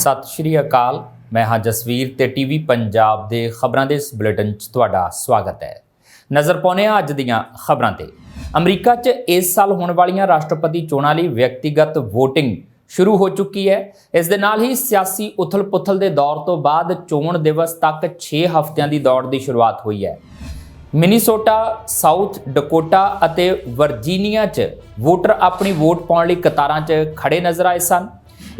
ਸਤਿ ਸ਼੍ਰੀ ਅਕਾਲ। ਮੈਂ ਹਾਂ ਜਸਵੀਰ ਤੇ ਟੀਵੀ ਪੰਜਾਬ ਦੇ ਖਬਰਾਂ ਦੇ ਇਸ ਬੁਲੇਟਿਨ 'ਚ ਤੁਹਾਡਾ ਸਵਾਗਤ ਹੈ। ਨਜ਼ਰ ਪਾਉਂਦੇ ਹਾਂ ਅੱਜ ਦੀਆਂ ਖਬਰਾਂ ਤੇ। ਅਮਰੀਕਾ 'ਚ ਇਸ ਸਾਲ ਹੋਣ ਵਾਲੀਆਂ ਰਾਸ਼ਟਰਪਤੀ ਚੋਣਾਂ ਲਈ ਵਿਅਕਤੀਗਤ VOTING ਸ਼ੁਰੂ ਹੋ ਚੁੱਕੀ ਹੈ। ਇਸ ਦੇ ਨਾਲ ਹੀ ਸਿਆਸੀ ਉਥਲ-ਪੁਥਲ ਦੇ ਦੌਰ ਤੋਂ ਬਾਅਦ ਚੋਣ ਦਿਵਸ ਤੱਕ 6 ਹਫ਼ਤਿਆਂ ਦੀ ਦੌੜ ਦੀ ਸ਼ੁਰੂਆਤ ਹੋਈ ਹੈ। ਮਿਨੀਸੋਟਾ, ਸਾਊਥ ਡਕੋਟਾ ਅਤੇ ਵਰਜੀਨੀਆ 'ਚ ਵੋਟਰ ਆਪਣੀ ਵੋਟ ਪਾਉਣ ਲਈ ਕਤਾਰਾਂ 'ਚ ਖੜੇ ਨਜ਼ਰ ਆਏ ਸਨ।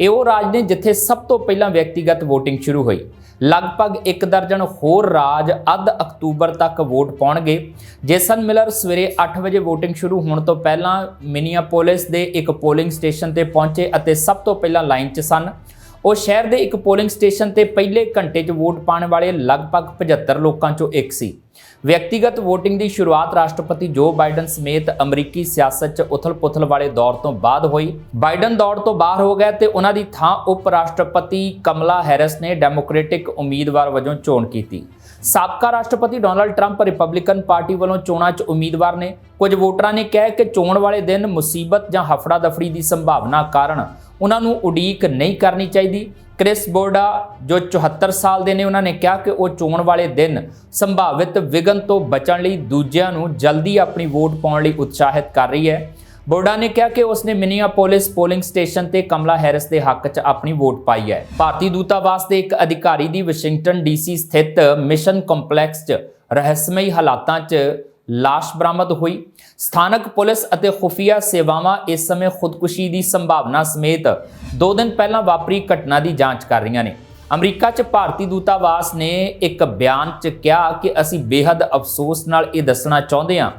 ਇਹ ਉਹ ਰਾਜ ਨੇ ਜਿੱਥੇ ਸਭ ਤੋਂ ਪਹਿਲਾਂ ਵਿਅਕਤੀਗਤ VOTING ਸ਼ੁਰੂ ਹੋਈ। ਲਗਭਗ ਇੱਕ ਦਰਜਨ ਹੋਰ ਰਾਜ ਅੱਧ ਅਕਤੂਬਰ ਤੱਕ ਵੋਟ ਪਾਉਣਗੇ। ਜੇਸਨ ਮਿਲਰ ਸਵੇਰੇ 8 ਵਜੇ VOTING ਸ਼ੁਰੂ ਹੋਣ ਤੋਂ ਪਹਿਲਾਂ ਮਿਨੀਆਪੋਲਿਸ ਦੇ ਇੱਕ ਪੋਲਿੰਗ ਸਟੇਸ਼ਨ ਤੇ ਪਹੁੰਚੇ ਅਤੇ ਸਭ ਤੋਂ ਪਹਿਲਾਂ ਲਾਈਨ 'ਚ ਸਨ। ਉਹ ਸ਼ਹਿਰ ਦੇ ਇੱਕ ਪੋਲਿੰਗ ਸਟੇਸ਼ਨ ਤੇ ਪਹਿਲੇ ਘੰਟੇ 'ਚ ਵੋਟ ਪਾਉਣ ਵਾਲੇ ਲਗਭਗ 75 ਲੋਕਾਂ 'ਚੋਂ ਇੱਕ ਸੀ। ਵਿਅਕਤੀਗਤ VOTING ਦੀ ਸ਼ੁਰੂਆਤ ਰਾਸ਼ਟਰਪਤੀ ਜੋ ਬਾਈਡਨ ਸਮੇਤ ਅਮਰੀਕੀ ਸਿਆਸਤ 'ਚ ਉਥਲ-ਪੁਥਲ ਵਾਲੇ ਦੌਰ ਤੋਂ ਬਾਅਦ ਹੋਈ। ਬਾਈਡਨ ਦੌੜ ਤੋਂ ਬਾਹਰ ਹੋ ਗਏ ਤੇ ਉਹਨਾਂ ਦੀ ਥਾਂ ਉਪ ਰਾਸ਼ਟਰਪਤੀ ਕਮਲਾ ਹੈਰਿਸ ਨੇ ਡੈਮੋਕ੍ਰੈਟਿਕ ਉਮੀਦਵਾਰ ਵਜੋਂ ਚੋਣ ਕੀਤੀ। ਸਾਬਕਾ ਰਾਸ਼ਟਰਪਤੀ ਡੋਨਲਡ ਟਰੰਪ ਰਿਪਬਲਿਕਨ ਪਾਰਟੀ ਵੱਲੋਂ ਚੋਣਾਂ 'ਚ ਉਮੀਦਵਾਰ ਨੇ। ਕੁਝ ਵੋਟਰਾਂ ਨੇ ਕਿਹਾ ਕਿ ਚੋਣ ਵਾਲੇ ਦਿਨ ਮੁਸੀਬਤ ਜਾਂ ਹਫੜਾ ਦਫੜੀ ਦੀ ਸੰਭਾਵਨਾ ਕਾਰਨ ਉਹਨਾਂ ਨੂੰ ਉਡੀਕ ਨਹੀਂ ਕਰਨੀ ਚਾਹੀਦੀ। ਕ੍ਰਿਸ ਬੋਰਡਾ, ਜੋ 74 ਸਾਲ ਦੇ ਨੇ, ਉਹਨਾਂ ਨੇ ਕਿਹਾ ਕਿ ਉਹ ਚੋਣ ਵਾਲੇ ਦਿਨ ਸੰਭਾਵਿਤ ਵਿਗਨ ਤੋਂ ਬਚਣ ਲਈ ਦੂਜਿਆਂ ਨੂੰ ਜਲਦੀ ਆਪਣੀ ਵੋਟ ਪਾਉਣ ਲਈ ਉਤਸ਼ਾਹਿਤ ਕਰ ਰਹੀ ਹੈ। ਬੋਰਡਾ ਨੇ ਕਿਹਾ ਕਿ ਉਸਨੇ ਮਿਨੀਆਪੋਲਿਸ ਪੋਲਿੰਗ ਸਟੇਸ਼ਨ ਤੇ ਕਮਲਾ ਹੈਰਿਸ ਦੇ ਹੱਕ 'ਚ ਆਪਣੀ ਵੋਟ ਪਾਈ ਹੈ। ਭਾਰਤੀ ਦੂਤਾਵਾਸ ਦੇ ਇੱਕ ਅਧਿਕਾਰੀ ਦੀ ਵਾਸ਼ਿੰਗਟਨ ਡੀਸੀ ਸਥਿਤ ਮਿਸ਼ਨ ਕੰਪਲੈਕਸ 'ਚ ਰਹੱਸਮਈ ਹਾਲਾਤਾਂ 'ਚ ਲਾਸ਼ ਬਰਾਮਦ ਹੋਈ। ਸਥਾਨਕ ਪੁਲਿਸ ਅਤੇ ਖੁਫੀਆ ਸੇਵਾਵਾਂ ਇਸ ਸਮੇਂ ਖੁਦਕੁਸ਼ੀ ਦੀ ਸੰਭਾਵਨਾ ਸਮੇਤ 2 ਦਿਨ ਪਹਿਲਾਂ ਵਾਪਰੀ ਘਟਨਾ ਦੀ ਜਾਂਚ ਕਰ ਰਹੀਆਂ ਨੇ। ਅਮਰੀਕਾ 'ਚ ਭਾਰਤੀ ਦੂਤਾਵਾਸ ਨੇ ਇੱਕ ਬਿਆਨ 'ਚ ਕਿਹਾ ਕਿ ਅਸੀਂ ਬੇहद ਅਫਸੋਸ ਨਾਲ ਇਹ ਦੱਸਣਾ ਚਾਹੁੰਦੇ ਹਾਂ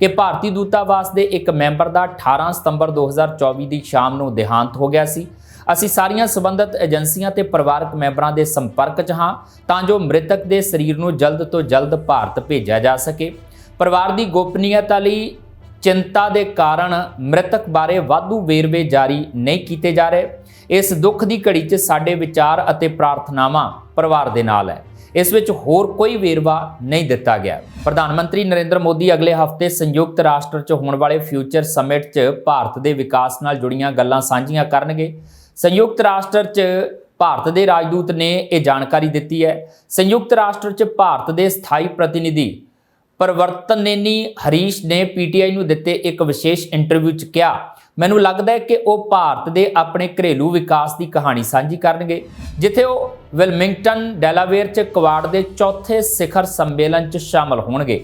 ਕਿ ਭਾਰਤੀ ਦੂਤਾਵਾਸ ਦੇ ਇੱਕ ਮੈਂਬਰ ਦਾ 18 ਸਤੰਬਰ 2024 ਦੀ ਸ਼ਾਮ ਨੂੰ ਦੇਹਾਂਤ ਹੋ ਗਿਆ ਸੀ। ਅਸੀਂ ਸਾਰੀਆਂ ਸਬੰਧਤ ਏਜੰਸੀਆਂ ਤੇ ਪਰਿਵਾਰਕ ਮੈਂਬਰਾਂ ਦੇ ਸੰਪਰਕ 'ਚ ਹਾਂ ਤਾਂ ਜੋ ਮ੍ਰਿਤਕ ਦੇ ਸਰੀਰ ਨੂੰ ਜਲਦ ਤੋਂ ਜਲਦ ਭਾਰਤ ਭੇਜਿਆ ਜਾ ਸਕੇ। ਪਰਿਵਾਰ ਦੀ ਗੋਪਨੀਯਤਾ ਲਈ ਚਿੰਤਾ ਦੇ ਕਾਰਨ ਮ੍ਰਿਤਕ ਬਾਰੇ ਵਾਧੂ ਵੇਰਵੇ ਜਾਰੀ ਨਹੀਂ ਕੀਤੇ ਜਾ ਰਹੇ। ਇਸ ਦੁੱਖ ਦੀ ਘੜੀ 'ਚ ਸਾਡੇ ਵਿਚਾਰ ਅਤੇ ਪ੍ਰਾਰਥਨਾਵਾਂ ਪਰਿਵਾਰ ਦੇ ਨਾਲ ਹੈ। ਇਸ ਵਿੱਚ ਹੋਰ ਕੋਈ ਵੇਰਵਾ ਨਹੀਂ ਦਿੱਤਾ ਗਿਆ। ਪ੍ਰਧਾਨ ਮੰਤਰੀ ਨਰਿੰਦਰ ਮੋਦੀ ਅਗਲੇ ਹਫ਼ਤੇ ਸੰਯੁਕਤ ਰਾਸ਼ਟਰ 'ਚ ਹੋਣ ਵਾਲੇ ਫਿਊਚਰ ਸਮਿਟ 'ਚ ਭਾਰਤ ਦੇ ਵਿਕਾਸ ਨਾਲ ਜੁੜੀਆਂ ਗੱਲਾਂ ਸਾਂਝੀਆਂ ਕਰਨਗੇ। ਸੰਯੁਕਤ ਰਾਸ਼ਟਰ 'ਚ ਭਾਰਤ ਦੇ ਰਾਜਦੂਤ ਨੇ ਇਹ ਜਾਣਕਾਰੀ ਦਿੱਤੀ ਹੈ। ਸੰਯੁਕਤ ਰਾਸ਼ਟਰ 'ਚ ਭਾਰਤ ਦੇ ਸਥਾਈ ਪ੍ਰਤੀਨਿਧੀ ਪਰਵਰਤਨੇਨੀ ਹਰੀਸ਼ ਨੇ ਪੀਟੀਆਈ ਨੂੰ ਦਿੱਤੇ ਇੱਕ ਵਿਸ਼ੇਸ਼ ਇੰਟਰਵਿਊ 'ਚ ਕਿਹਾ। ਮੈਨੂੰ ਲੱਗਦਾ ਹੈ ਕਿ ਉਹ ਭਾਰਤ ਦੇ ਆਪਣੇ ਘਰੇਲੂ ਵਿਕਾਸ ਦੀ ਕਹਾਣੀ ਸਾਂਝੀ ਕਰਨਗੇ, ਜਿੱਥੇ ਉਹ ਵਿਲਮਿੰਗਟਨ, ਡੈਲਾਵੇਅਰ 'ਚ ਕੁਆਡ ਦੇ ਚੌਥੇ ਸਿਖਰ ਸੰਮੇਲਨ 'ਚ ਸ਼ਾਮਲ ਹੋਣਗੇ।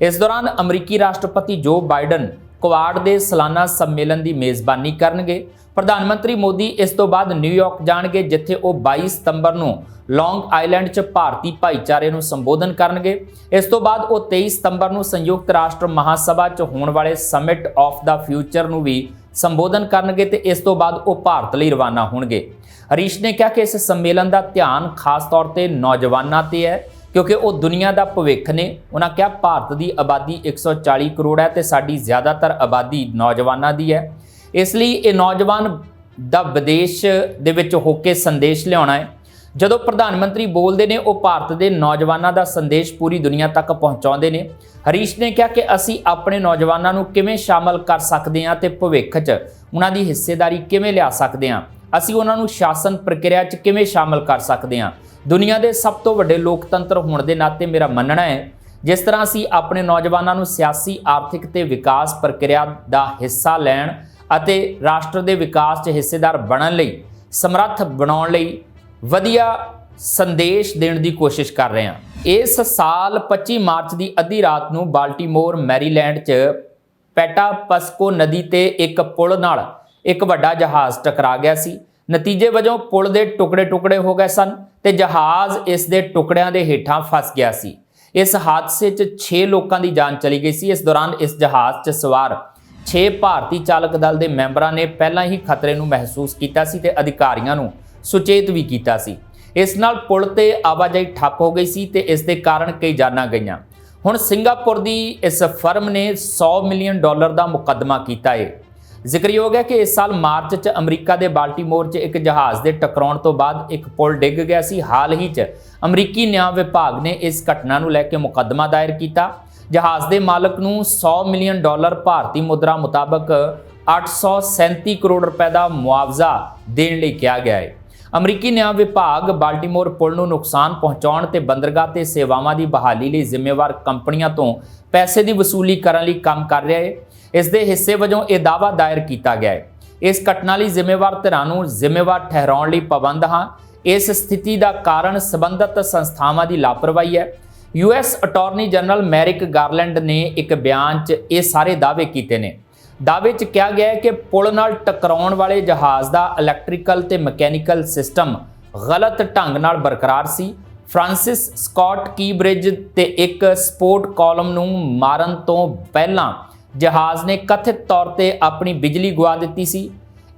ਇਸ ਦੌਰਾਨ ਅਮਰੀਕੀ ਰਾਸ਼ਟਰਪਤੀ ਜੋ ਬਾਈਡਨ ਕੁਆਡ ਦੇ ਸਾਲਾਨਾ ਸੰਮੇਲਨ ਦੀ ਮੇਜ਼ਬਾਨੀ ਕਰਨਗੇ ਪ੍ਰਧਾਨ ਮੰਤਰੀ ਮੋਦੀ ਇਸ ਤੋਂ ਬਾਅਦ ਨਿਊਯਾਰਕ ਜਾਣਗੇ, ਜਿੱਥੇ ਉਹ 22 ਸਤੰਬਰ ਨੂੰ ਲੌਂਗ ਆਈਲੈਂਡ 'ਚ ਭਾਰਤੀ ਭਾਈਚਾਰੇ ਨੂੰ ਸੰਬੋਧਨ ਕਰਨਗੇ। ਇਸ ਤੋਂ ਬਾਅਦ ਉਹ 23 ਸਤੰਬਰ ਨੂੰ ਸੰਯੁਕਤ ਰਾਸ਼ਟਰ ਮਹਾਸਭਾ 'ਚ ਹੋਣ ਵਾਲੇ ਸਮਿਟ ਆਫ ਦਾ ਫਿਊਚਰ ਨੂੰ ਵੀ ਸੰਬੋਧਨ ਕਰਨਗੇ ਤੇ ਇਸ ਤੋਂ ਬਾਅਦ ਉਹ ਭਾਰਤ ਲਈ ਰਵਾਨਾ ਹੋਣਗੇ। ਹਰੀਸ਼ ਨੇ ਕਿਹਾ ਕਿ ਇਸ ਸੰਮੇਲਨ ਦਾ ਧਿਆਨ ਖਾਸ ਤੌਰ ਤੇ ਨੌਜਵਾਨਾਂ ਤੇ ਹੈ, ਕਿਉਂਕਿ ਉਹ ਦੁਨੀਆ ਦਾ ਭਵਿੱਖ ਨੇ। ਉਹਨਾਂ ਕਿਹਾ, ਭਾਰਤ ਦੀ ਆਬਾਦੀ 140 ਕਰੋੜ ਹੈ ਤੇ ਸਾਡੀ ਜ਼ਿਆਦਾਤਰ ਆਬਾਦੀ ਨੌਜਵਾਨਾਂ ਦੀ ਹੈ। ਇਸ ਲਈ ਇਹ ਨੌਜਵਾਨ ਦਾ ਵਿਦੇਸ਼ ਦੇ ਵਿੱਚ ਹੋ ਕੇ ਸੰਦੇਸ਼ ਲਿਆਉਣਾ ਹੈ। ਜਦੋਂ ਪ੍ਰਧਾਨ ਮੰਤਰੀ ਬੋਲਦੇ ਨੇ, ਉਹ ਭਾਰਤ ਦੇ ਨੌਜਵਾਨਾਂ ਦਾ ਸੰਦੇਸ਼ ਪੂਰੀ ਦੁਨੀਆ ਤੱਕ ਪਹੁੰਚਾਉਂਦੇ ਨੇ। ਹਰੀਸ਼ ਨੇ ਕਿਹਾ ਕਿ ਅਸੀਂ ਆਪਣੇ ਨੌਜਵਾਨਾਂ ਨੂੰ ਕਿਵੇਂ ਸ਼ਾਮਲ ਕਰ ਸਕਦੇ ਹਾਂ ਤੇ ਭਵਿੱਖ 'ਚ ਉਹਨਾਂ ਦੀ ਹਿੱਸੇਦਾਰੀ ਕਿਵੇਂ ਲਿਆ ਸਕਦੇ ਹਾਂ? ਅਸੀਂ ਉਹਨਾਂ ਨੂੰ ਸ਼ਾਸਨ ਪ੍ਰਕਿਰਿਆ 'ਚ ਕਿਵੇਂ ਸ਼ਾਮਲ ਕਰ ਸਕਦੇ ਹਾਂ? ਦੁਨੀਆ ਦੇ ਸਭ ਤੋਂ ਵੱਡੇ ਲੋਕਤੰਤਰ ਹੋਣ ਦੇ ਨਾਤੇ ਮੇਰਾ ਮੰਨਣਾ ਹੈ, ਜਿਸ ਤਰ੍ਹਾਂ ਅਸੀਂ ਆਪਣੇ ਨੌਜਵਾਨਾਂ ਨੂੰ ਸਿਆਸੀ, ਆਰਥਿਕ ਤੇ ਵਿਕਾਸ ਪ੍ਰਕਿਰਿਆ ਦਾ ਹਿੱਸਾ ਲੈਣ ਅਤੇ ਰਾਸ਼ਟਰ ਦੇ ਵਿਕਾਸ 'ਚ ਹਿੱਸੇਦਾਰ ਬਣਨ ਲਈ, ਸਮਰੱਥ ਬਣਾਉਣ ਲਈ ਵਧੀਆ ਸੰਦੇਸ਼ ਦੇਣ ਦੀ ਕੋਸ਼ਿਸ਼ ਕਰ ਰਹੇ ਹਾਂ। ਇਸ ਸਾਲ 25 ਮਾਰਚ ਦੀ ਅੱਧੀ ਰਾਤ ਨੂੰ ਬਾਲਟੀਮੋਰ, ਮੈਰੀਲੈਂਡ 'ਚ ਪੈਟਾਪਸਕੋ ਨਦੀ ਤੇ ਇੱਕ ਪੁਲ ਨਾਲ ਇੱਕ ਵੱਡਾ ਜਹਾਜ਼ ਟਕਰਾ ਗਿਆ ਸੀ। ਨਤੀਜੇ ਵਜੋਂ ਪੁਲ ਦੇ ਟੁਕੜੇ-ਟੁਕੜੇ ਹੋ ਗਏ ਸਨ ਤੇ ਜਹਾਜ਼ ਇਸ ਦੇ ਟੁਕੜਿਆਂ ਦੇ ਹੇਠਾਂ ਫਸ ਗਿਆ ਸੀ। ਇਸ ਹਾਦਸੇ 'ਚ 6 ਲੋਕਾਂ ਦੀ ਜਾਨ ਚਲੀ ਗਈ ਸੀ। ਇਸ ਦੌਰਾਨ ਇਸ ਜਹਾਜ਼ 'ਚ ਸਵਾਰ 6 ਭਾਰਤੀ ਚਾਲਕ ਦਲ ਦੇ ਮੈਂਬਰਾਂ ਨੇ ਪਹਿਲਾਂ ਹੀ ਖਤਰੇ ਨੂੰ ਮਹਿਸੂਸ ਕੀਤਾ ਸੀ ਤੇ ਅਧਿਕਾਰੀਆਂ ਨੂੰ ਸੁਚੇਤ ਵੀ ਕੀਤਾ ਸੀ। ਇਸ ਨਾਲ ਪੁਲ ਤੇ ਆਵਾਜਾਈ ਠੱਪ ਹੋ ਗਈ ਸੀ ਤੇ ਇਸ ਦੇ ਕਾਰਨ ਕਈ ਜਾਨਾਂ ਗਈਆਂ। ਹੁਣ ਸਿੰਗਾਪੁਰ ਦੀ ਇਸ ਫਰਮ ਨੇ 100 ਮਿਲੀਅਨ ਡਾਲਰ ਦਾ ਮੁਕੱਦਮਾ ਕੀਤਾ ਹੈ ਜ਼ਿਕਰਯੋਗ ਹੈ ਕਿ ਇਸ ਸਾਲ ਮਾਰਚ 'ਚ ਅਮਰੀਕਾ ਦੇ ਬਾਲਟੀਮੋਰ 'ਚ ਇੱਕ ਜਹਾਜ਼ ਦੇ ਟਕਰਾਉਣ ਤੋਂ ਬਾਅਦ ਇੱਕ ਪੁਲ ਡਿੱਗ ਗਿਆ ਸੀ। ਹਾਲ ਹੀ 'ਚ ਅਮਰੀਕੀ ਨਿਆਂ ਵਿਭਾਗ ਨੇ ਇਸ ਘਟਨਾ ਨੂੰ ਲੈ ਕੇ ਮੁਕੱਦਮਾ ਦਾਇਰ ਕੀਤਾ। ਜਹਾਜ਼ ਦੇ ਮਾਲਕ ਨੂੰ 100 ਮਿਲੀਅਨ ਡਾਲਰ ਭਾਰਤੀ ਮੁਦਰਾ ਮੁਤਾਬਕ 837 ਕਰੋੜ ਰੁਪਏ ਦਾ ਮੁਆਵਜ਼ਾ ਦੇਣ ਲਈ ਕਿਹਾ ਗਿਆ ਹੈ। ਅਮਰੀਕੀ ਨਿਆਂ ਵਿਭਾਗ ਬਾਲਟਿਮੋਰ ਪੁਲ ਨੂੰ ਨੁਕਸਾਨ ਪਹੁੰਚਾਉਣ ਤੇ ਬੰਦਰਗਾਹ ਤੇ ਸੇਵਾਵਾਂ ਦੀ ਬਹਾਲੀ ਲਈ ਜ਼ਿੰਮੇਵਾਰ ਕੰਪਨੀਆਂ ਤੋਂ ਪੈਸੇ ਦੀ ਵਸੂਲੀ ਕਰਨ ਲਈ ਕੰਮ ਕਰ ਰਿਹਾ ਹੈ। ਇਸ ਦੇ ਹਿੱਸੇ ਵਜੋਂ ਇਹ ਦਾਅਵਾ ਦਾਇਰ ਕੀਤਾ ਗਿਆ ਹੈ। ਇਸ ਘਟਨਾ ਲਈ ਜ਼ਿੰਮੇਵਾਰ ਧਿਰਾਂ ਨੂੰ ਜ਼ਿੰਮੇਵਾਰ ਠਹਿਰਾਉਣ ਲਈ ਪਾਬੰਦ ਹਾਂ। ਇਸ ਸਥਿਤੀ ਦਾ ਕਾਰਨ ਸਬੰਧਤ ਸੰਸਥਾਵਾਂ ਦੀ ਲਾਪਰਵਾਹੀ ਹੈ। US attorney general Merrick Garland ਨੇ ਇੱਕ ਬਿਆਨ 'ਚ ਇਹ ਸਾਰੇ ਦਾਅਵੇ ਕੀਤੇ ਨੇ। ਦਾਅਵੇ 'ਚ ਕਿਹਾ ਗਿਆ ਹੈ ਕਿ ਪੁਲ ਨਾਲ ਟਕਰਾਉਣ ਵਾਲੇ ਜਹਾਜ਼ ਦਾ ਇਲੈਕਟ੍ਰੀਕਲ ਤੇ ਮਕੈਨੀਕਲ ਸਿਸਟਮ ਗਲਤ ਢੰਗ ਨਾਲ ਬਰਕਰਾਰ ਸੀ। ਫ੍ਰਾਂਸਿਸ ਸਕਾਟ ਕੀਬ੍ਰਿਜ ਤੇ ਇੱਕ ਸਪੋਰਟ ਕਾਲਮ ਨੂੰ ਮਾਰਨ ਤੋਂ ਪਹਿਲਾਂ ਜਹਾਜ਼ ਨੇ ਕਥਿਤ ਤੌਰ ਤੇ ਆਪਣੀ ਬਿਜਲੀ ਗਵਾ ਦਿੱਤੀ ਸੀ।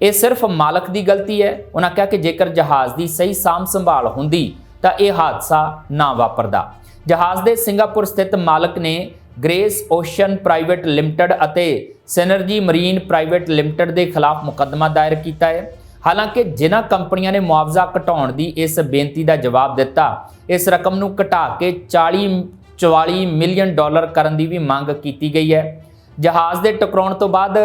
ਇਹ ਸਿਰਫ ਮਾਲਕ ਦੀ ਗਲਤੀ ਹੈ। ਉਹਨਾਂ ਕਿਹਾ ਕਿ ਜੇਕਰ ਜਹਾਜ਼ ਦੀ ਸਹੀ ਸਾਂਭ ਸੰਭਾਲ ਹੁੰਦੀ ਤਾਂ ਇਹ ਹਾਦਸਾ ਨਾ ਵਾਪਰਦਾ। ਜਹਾਜ਼ ਦੇ ਸਿੰਗਾਪੁਰ ਸਥਿਤ ਮਾਲਕ ਨੇ ਗ੍ਰੇਸ ਓਸ਼ਨ ਪ੍ਰਾਈਵੇਟ ਲਿਮਟਿਡ ਅਤੇ ਸਿਨਰਜੀ ਮਰੀਨ ਪ੍ਰਾਈਵੇਟ ਲਿਮਟਿਡ ਦੇ ਖਿਲਾਫ ਮੁਕੱਦਮਾ ਦਾਇਰ ਕੀਤਾ ਹੈ। ਹਾਲਾਂਕਿ ਜਿਨ੍ਹਾਂ ਕੰਪਨੀਆਂ ਨੇ ਮੁਆਵਜ਼ਾ ਘਟਾਉਣ ਦੀ ਇਸ ਬੇਨਤੀ ਦਾ ਜਵਾਬ ਦਿੱਤਾ, ਇਸ ਰਕਮ ਨੂੰ ਘਟਾ ਕੇ 40 44 ਮਿਲੀਅਨ ਡਾਲਰ ਕਰਨ ਦੀ ਵੀ ਮੰਗ ਕੀਤੀ ਗਈ ਹੈ। ਜਹਾਜ਼ ਦੇ ਟਕਰਾਉਣ ਤੋਂ ਬਾਅਦ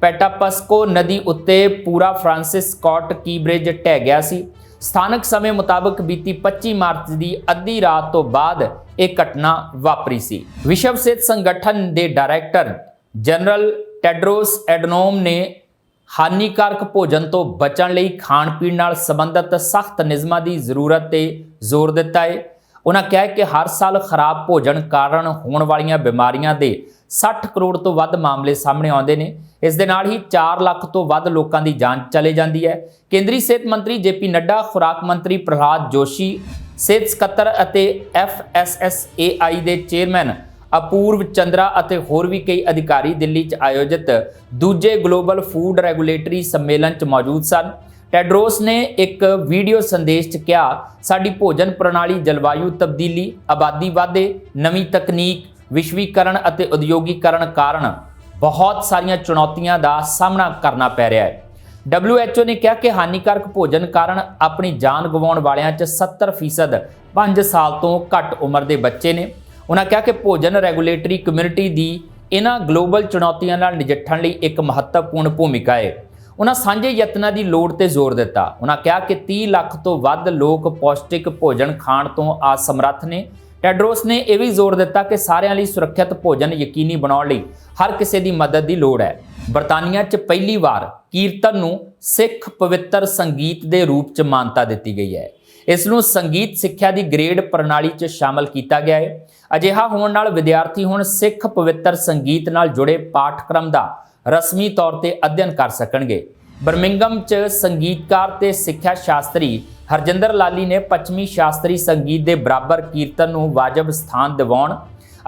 ਪੈਟਾਪਸਕੋ ਨਦੀ ਉੱਤੇ ਪੂਰਾ ਫ੍ਰਾਂਸਿਸ ਸਕਾਟ ਕੀਬ੍ਰਿਜ ਢਹਿ ਗਿਆ ਸੀ। ਸਥਾਨਕ ਸਮੇਂ ਮੁਤਾਬਕ ਬੀਤੀ 25 ਮਾਰਚ ਦੀ ਅੱਧੀ ਰਾਤ ਤੋਂ ਬਾਅਦ ਇਹ ਘਟਨਾ ਵਾਪਰੀ ਸੀ। ਵਿਸ਼ਵ ਸਿਹਤ ਸੰਗਠਨ ਦੇ ਡਾਇਰੈਕਟਰ ਜਨਰਲ ਟੈਡਰੋਸ ਐਡਨੋਮ ਨੇ ਹਾਨੀਕਾਰਕ ਭੋਜਨ ਤੋਂ ਬਚਣ ਲਈ ਖਾਣ ਪੀਣ ਨਾਲ ਸੰਬੰਧਿਤ ਸਖਤ ਨਿਯਮਾਂ ਦੀ ਜ਼ਰੂਰਤ ਤੇ ਜ਼ੋਰ ਦਿੱਤਾ ਹੈ। ਉਹਨਾਂ ਕਿਹਾ ਕਿ ਹਰ ਸਾਲ ਖਰਾਬ ਭੋਜਨ ਕਾਰਨ ਹੋਣ ਵਾਲੀਆਂ ਬਿਮਾਰੀਆਂ ਦੇ 60 ਕਰੋੜ ਤੋਂ ਵੱਧ ਮਾਮਲੇ ਸਾਹਮਣੇ ਆਉਂਦੇ ਨੇ। ਇਸ ਦੇ ਨਾਲ ਹੀ 4 ਲੱਖ ਤੋਂ ਵੱਧ ਲੋਕਾਂ ਦੀ ਜਾਨ ਚਲੇ ਜਾਂਦੀ ਹੈ। ਕੇਂਦਰੀ ਸਿਹਤ ਮੰਤਰੀ ਜੇਪੀ ਨੱਡਾ, ਖੁਰਾਕ ਮੰਤਰੀ ਪ੍ਰਹਲਾਦ ਜੋਸ਼ੀ, ਸਿਹਤ ਸਕੱਤਰ ਅਤੇ ਐਫਐਸਐਸਏਆਈ ਦੇ ਚੇਅਰਮੈਨ ਅਪੂਰਵ ਚੰਦਰਾ ਅਤੇ ਹੋਰ ਵੀ ਕਈ ਅਧਿਕਾਰੀ ਦਿੱਲੀ 'ਚ ਆਯੋਜਿਤ ਦੂਜੇ ਗਲੋਬਲ ਫੂਡ ਰੈਗੂਲੇਟਰੀ ਸੰਮੇਲਨ 'ਚ ਮੌਜੂਦ ਸਨ। ਟੈਡਰੋਸ ਨੇ ਇੱਕ ਵੀਡੀਓ ਸੰਦੇਸ਼ 'ਚ ਕਿਹਾ, ਸਾਡੀ ਭੋਜਨ ਪ੍ਰਣਾਲੀ ਜਲਵਾਯੂ ਤਬਦੀਲੀ, ਆਬਾਦੀ ਵਾਧੇ, ਨਵੀਂ ਤਕਨੀਕ, ਵਿਸ਼ਵੀਕਰਨ ਅਤੇ ਉਦਯੋਗੀਕਰਨ ਕਾਰਨ ਬਹੁਤ ਸਾਰੀਆਂ ਚੁਣੌਤੀਆਂ ਦਾ ਸਾਹਮਣਾ ਕਰਨਾ ਪੈ ਰਿਹਾ ਹੈ। WHO ਨੇ ਕਿਹਾ ਕਿ ਹਾਨੀਕਾਰਕ ਭੋਜਨ ਕਾਰਨ ਆਪਣੀ ਜਾਨ ਗਵਾਉਣ ਵਾਲਿਆਂ 'ਚ 70% 5 ਸਾਲ ਤੋਂ ਘੱਟ ਉਮਰ ਦੇ ਬੱਚੇ ਨੇ। ਉਹਨਾਂ ਕਿਹਾ ਕਿ ਭੋਜਨ ਰੈਗੂਲੇਟਰੀ ਕਮਿਊਨਿਟੀ ਦੀ ਇਹਨਾਂ ਗਲੋਬਲ ਚੁਣੌਤੀਆਂ ਨਾਲ ਨਜਿੱਠਣ ਲਈ ਇੱਕ ਮਹੱਤਵਪੂਰਨ ਭੂਮਿਕਾ ਹੈ। ਉਹਨਾਂ ਸਾਂਝੇ ਯਤਨਾਂ ਦੀ ਲੋੜ ਤੇ ਜ਼ੋਰ ਦਿੱਤਾ। ਉਹਨਾਂ ਕਿਹਾ ਕਿ 30 ਲੱਖ ਤੋਂ ਵੱਧ ਲੋਕ ਪੌਸ਼ਟਿਕ ਭੋਜਨ ਖਾਣ ਤੋਂ ਅਸਮਰੱਥ ਨੇ। ਟੈਡਰੋਸ ਨੇ ਇਹ ਵੀ ਜ਼ੋਰ ਦਿੱਤਾ ਕਿ ਸਾਰਿਆਂ ਲਈ ਸੁਰੱਖਿਅਤ ਭੋਜਨ ਯਕੀਨੀ ਬਣਾਉਣ ਲਈ ਹਰ ਕਿਸੇ ਦੀ ਮਦਦ ਦੀ ਲੋੜ ਹੈ। ਬਰਤਾਨੀਆ 'ਚ ਪਹਿਲੀ ਵਾਰ ਕੀਰਤਨ ਨੂੰ ਸਿੱਖ ਪਵਿੱਤਰ ਸੰਗੀਤ ਦੇ ਰੂਪ 'ਚ ਮਾਨਤਾ ਦਿੱਤੀ ਗਈ ਹੈ। ਇਸ ਨੂੰ ਸੰਗੀਤ ਸਿੱਖਿਆ ਦੀ ਗ੍ਰੇਡ ਪ੍ਰਣਾਲੀ 'ਚ ਸ਼ਾਮਲ ਕੀਤਾ ਗਿਆ ਹੈ। ਅਜਿਹਾ ਹੋਣ ਨਾਲ ਵਿਦਿਆਰਥੀ ਹੁਣ ਸਿੱਖ ਪਵਿੱਤਰ ਸੰਗੀਤ ਨਾਲ ਜੁੜੇ ਪਾਠਕ੍ਰਮ ਦਾ ਰਸਮੀ ਤੌਰ ਤੇ ਅਧਿਐਨ ਕਰ ਸਕਣਗੇ। ਬਰਮਿੰਗਮ 'ਚ ਸੰਗੀਤਕਾਰ ਤੇ ਸਿੱਖਿਆ ਸ਼ਾਸਤਰੀ ਹਰਜਿੰਦਰ ਲਾਲੀ ਨੇ ਪੱਛਮੀ ਸ਼ਾਸਤਰੀ ਸੰਗੀਤ ਦੇ ਬਰਾਬਰ ਕੀਰਤਨ ਨੂੰ ਵਾਜਬ ਸਥਾਨ ਦਿਵਾਉਣ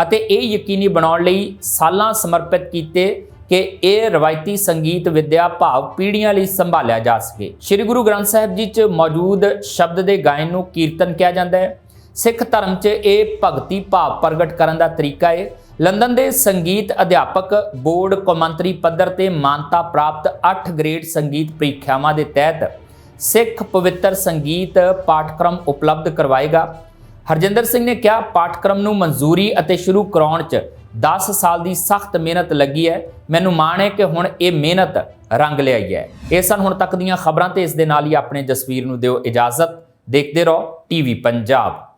ਅਤੇ ਇਹ ਯਕੀਨੀ ਬਣਾਉਣ ਲਈ ਸਾਲਾਂ ਸਮਰਪਿਤ ਕੀਤੇ ਕਿ ਇਹ ਰਵਾਇਤੀ ਸੰਗੀਤ ਵਿਦਿਆ ਭਾਵ ਪੀੜ੍ਹੀਆਂ ਲਈ ਸੰਭਾਲਿਆ ਜਾ ਸਕੇ। ਸ੍ਰੀ ਗੁਰੂ ਗ੍ਰੰਥ ਸਾਹਿਬ ਜੀ 'ਚ ਮੌਜੂਦ ਸ਼ਬਦ ਦੇ ਗਾਇਨ ਨੂੰ ਕੀਰਤਨ ਕਿਹਾ ਜਾਂਦਾ ਹੈ। ਸਿੱਖ ਧਰਮ 'ਚ ਇਹ ਭਗਤੀ ਭਾਵ ਪ੍ਰਗਟ ਕਰਨ ਦਾ ਤਰੀਕਾ ਹੈ। ਲੰਡਨ ਦੇ ਸੰਗੀਤ ਅਧਿਆਪਕ ਬੋਰਡ ਕੌਮਾਂਤਰੀ ਪੱਧਰ ਤੇ ਮਾਨਤਾ ਪ੍ਰਾਪਤ 8 ਗ੍ਰੇਡ ਸੰਗੀਤ ਪ੍ਰੀਖਿਆਵਾਂ ਦੇ ਤਹਿਤ ਸਿੱਖ ਪਵਿੱਤਰ ਸੰਗੀਤ ਪਾਠਕ੍ਰਮ ਉਪਲਬਧ ਕਰਵਾਏਗਾ। ਹਰਜਿੰਦਰ ਸਿੰਘ ਨੇ ਕਿਹਾ, ਪਾਠਕ੍ਰਮ ਨੂੰ ਮਨਜ਼ੂਰੀ ਅਤੇ ਸ਼ੁਰੂ ਕਰਾਉਣ 'ਚ 10 ਸਾਲ ਦੀ ਸਖਤ ਮਿਹਨਤ ਲੱਗੀ ਹੈ। ਮੈਨੂੰ ਮਾਣ ਹੈ ਕਿ ਹੁਣ ਇਹ ਮਿਹਨਤ ਰੰਗ ਲਿਆਈ ਹੈ। ਇਹ ਸਨ ਹੁਣ ਤੱਕ ਦੀਆਂ ਖਬਰਾਂ ਤੇ ਇਸ ਦੇ ਨਾਲ ਹੀ ਆਪਣੇ ਜਸਵੀਰ ਨੂੰ ਦਿਓ ਇਜਾਜ਼ਤ। ਦੇਖਦੇ ਰਹੋ, ਟੀਵੀ ਪੰਜਾਬ।